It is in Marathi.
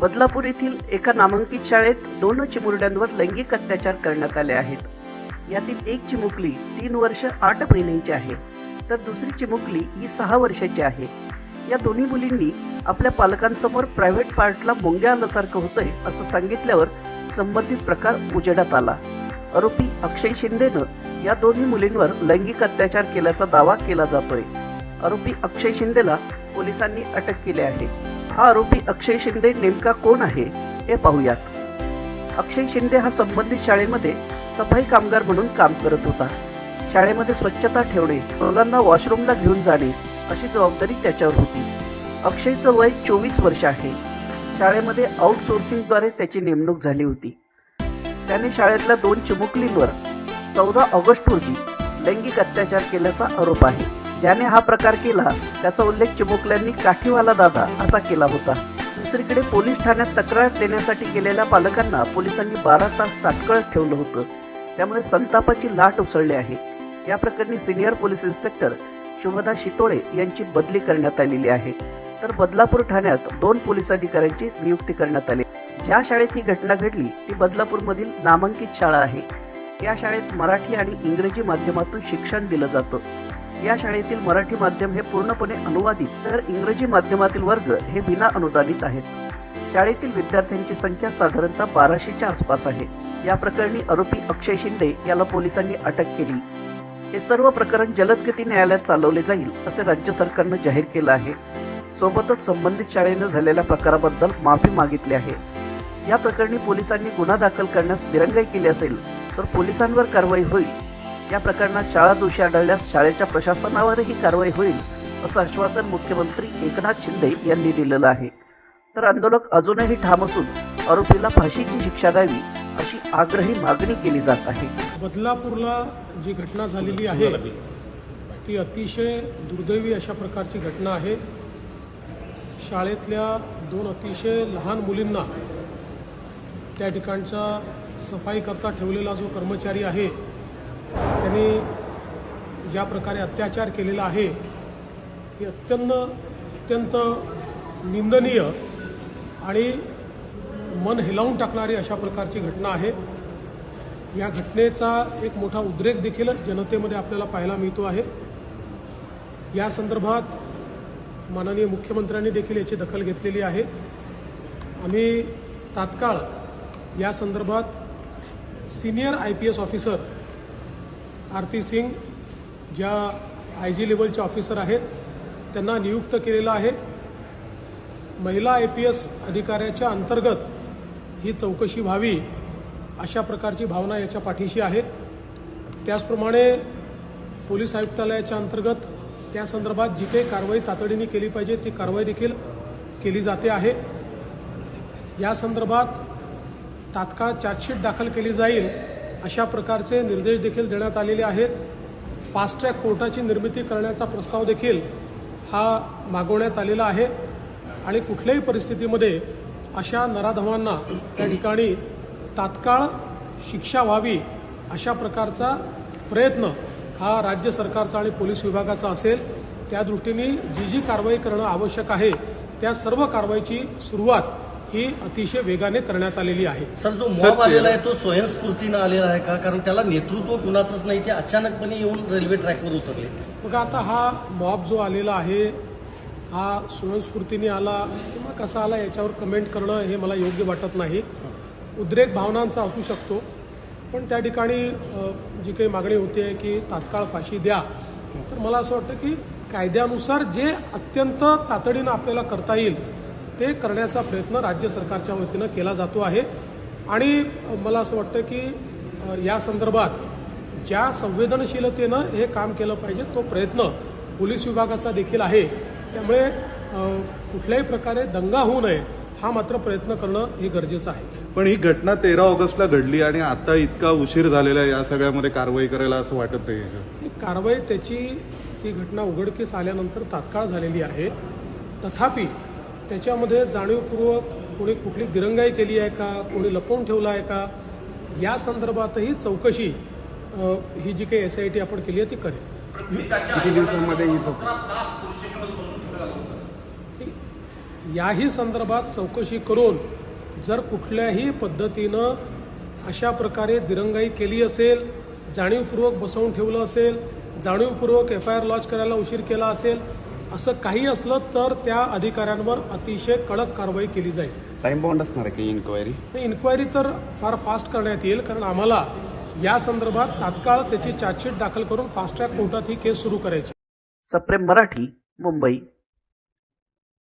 बदलापूर येथील एका नामांकित शाळेत दोन चिमुरड्यांवर लैंगिक अत्याचार करण्यात आले आहेत. यातील एक चिमुकली तीन वर्ष आठ महिन्यांची आहे तर दुसरी चिमुकली ही सहा वर्षाची आहे. या दोन्ही मुलींनी आपल्या पालकांसमोर प्रायव्हेट पार्टला मुंग्या आल्यासारखं होतंय असं सांगितल्यावर संबंधित प्रकार उजेडात आला. आरोपी अक्षय शिंदेनं या दोन्ही मुलींवर लैंगिक अत्याचार केल्याचा दावा केला जातोय. आरोपी अक्षय शिंदेला पोलिसांनी अटक केली आहे. हा आरोपी अक्षय शिंदे नेमका कोण आहे हे पाहूयात. अक्षय शिंदे हा संबंधित शाळेमध्ये सफाई कामगार म्हणून काम करत होता. शाळेमध्ये स्वच्छता ठेवणे मुलांना वॉशरूमला घेऊन जाणे अशी जबाबदारी त्याच्यावर होती. अक्षयचं वय चोवीस वर्ष आहे. शाळेमध्ये आउटसोर्सिंगद्वारे त्याची नेमणूक झाली होती. त्याने शाळेतल्या दोन चिमुकलींवर चौदा ऑगस्ट रोजी लैंगिक अत्याचार केल्याचा आरोप आहे. ज्याने हा प्रकार केला त्याचा उल्लेख चिमुकल्यांनी काठीवाला दादा असा केला होता. दुसरीकडे पोलीस ठाण्यात तक्रार देण्यासाठी गेलेल्या पालकांना पोलिसांनी बारा तास तात्काळ ठेवलं होतं. त्यामुळे संतापाची लाट उसळली आहे. या प्रकरणी senior police inspector Shubhada Shitole यांची बदली करण्यात आलेली आहे. तर बदलापूर ठाण्यात दोन पोलीस अधिकाऱ्यांची नियुक्ती करण्यात आली. ज्या शाळेत ही घटना घडली ती बदलापूरमधील नामांकित शाळा आहे. या शाळेत मराठी आणि इंग्रजी माध्यमातून शिक्षण दिलं जातं. या शाळेतील मराठी माध्यम हे पूर्णपणे अनुवादित तर इंग्रजी माध्यमातील वर्ग हे विना अनुदानित आहेत. शाळेतील विद्यार्थ्यांची संख्या साधारणतः बाराशेच्या आसपास आहे. या प्रकरणी आरोपी अक्षय शिंदे याला पोलिसांनी अटक केली. हे सर्व प्रकरण जलदगती न्यायालयात चालवले जाईल असे राज्य सरकारनं जाहीर केलं आहे. सोबतच संबंधित शाळेनं झालेल्या प्रकाराबद्दल माफी मागितली आहे. या प्रकरणी पोलिसांनी गुन्हा दाखल करण्यास दिरंगाई केली असेल तर पोलिसांवर कारवाई होईल या प्रकरणात शाळा दोषी आढळल्यास शाळेच्या प्रशासनावरही कारवाई होईल असं आश्वासन मुख्यमंत्री एकनाथ शिंदे यांनी दिलेलं आहे. तर आंदोलक अजूनही ठाम असून आरोपीला फाशीची शिक्षा द्यावी अशी आग्रही मागणी केली जात आहे. बदलापूरला जी घटना झालेली आहे ती अतिशय दुर्दैवी अशा प्रकारची घटना आहे. शाळेतल्या दोन अतिशय लहान मुलींना त्या ठिकाणचा सफाई करता ठेवलेला जो कर्मचारी आहे त्यांनी ज्या प्रकारे अत्याचार केलेला आहे हे अत्यंत अत्यंत निंदनीय आणि मन हिलावून टाकणारी अशा प्रकारची घटना आहे. या घटनेचा एक मोठा उद्रेक देखील जनतेमध्ये आपल्याला पाहायला मिळतो आहे. या संदर्भात माननीय मुख्यमंत्र्यांनी देखील याची दखल घेतलेली आहे. आम्ही तात्काळ या संदर्भात senior I P S officer Aarti Singh ज्या आय जी लेवलचे ऑफिसर आहेत त्यांना नियुक्त केलेलं आहे. महिला आय पी एस अधिकाऱ्याच्या अंतर्गत ही चौकशी व्हावी अशा प्रकारची भावना याच्या पाठीशी आहे. त्याचप्रमाणे पोलीस आयुक्तालयाच्या अंतर्गत त्या संदर्भात जी काही कारवाई तातडीने केली पाहिजे ती कारवाई देखील केली जाते आहे. या संदर्भात तात्काळ चार्जशीट दाखल केली जाईल. अशा प्रकारचे निर्देश देखील देण्यात आलेले आहेत. फास्ट ट्रॅक कोर्टाची निर्मिती करण्याचा प्रस्ताव देखील हा मागवण्यात आलेला आहे. आणि कुठल्याही परिस्थितीमध्ये अशा नराधमांना त्या ठिकाणी तात्काळ शिक्षा व्हावी अशा प्रकारचा प्रयत्न हा राज्य सरकारचा आणि पोलीस विभागाचा असेल. त्या दृष्टीने जी जी कारवाई करणं आवश्यक आहे त्या सर्व कारवाईची सुरुवात ही अतिशय वेगाने करण्यात आलेली आहे. सर जो मॉब आलेला आहे तो स्वयंस्फूर्तीनं आलेला आहे का? कारण त्याला नेतृत्व कुणाचंच नाही ते अचानकपणे येऊन रेल्वे ट्रॅकवर उतरले. मग आता हा मॉब जो आलेला आहे हा स्वयंस्फूर्तीने आला किंवा कसा आला याच्यावर कमेंट करणं हे मला योग्य वाटत नाही. उद्रेक भावनांचा असू शकतो पण त्या ठिकाणी जी काही मागणी होती आहे की तात्काळ फाशी द्या तर मला असं वाटतं की कायद्यानुसार जे अत्यंत तातडीनं आपल्याला करता येईल ते करण्याचा प्रयत्न राज्य सरकारच्या वतीनं केला जातो आहे. आणि मला असं वाटतं की या संदर्भात ज्या संवेदनशीलतेनं हे काम केलं पाहिजे तो प्रयत्न पोलीस विभागाचा देखील आहे. त्यामुळे कुठल्याही प्रकारे दंगा होऊ नये हा मात्र प्रयत्न करणं हे गरजेचं आहे. पण ही घटना तेरा ऑगस्टला घडली आणि आता इतका उशीर झालेला आहे या सगळ्यामध्ये कारवाई करायला असं वाटत नाही ही कारवाई त्याची ती घटना उघडकीस आल्यानंतर तात्काळ झालेली आहे. तथापि त्याच्यामध्ये जाणीवपूर्वक कोणी कुठली दिरंगाई केली आहे का कोणी लपवून ठेवलं आहे का या संदर्भातही चौकशी ही जी काही एस आय टी आपण केली आहे ती करेल. किती दिवसांमध्ये ही चौकशी? याही संदर्भात चौकशी करून जर कुठल्याही पद्धतीनं अशा प्रकारे दिरंगाई केली असेल जाणीवपूर्वक बसवून ठेवलं असेल जाणीवपूर्वक एफ आय आर लॉन्च करायला उशीर केला असेल असं काही असलं तर त्या अधिकाऱ्यांवर अतिशय कडक कारवाई केली जाईल. टाइम बाउंड असणार आहे की इन्क्वायरी इन्क्वायरी तर फार फास्ट करण्यात येईल कारण आम्हाला या संदर्भात तात्काळ त्याची चार्जशीट दाखल करून फास्ट ट्रॅक कोर्टात ही केस सुरू करायची. सप्रेम मराठी मुंबई.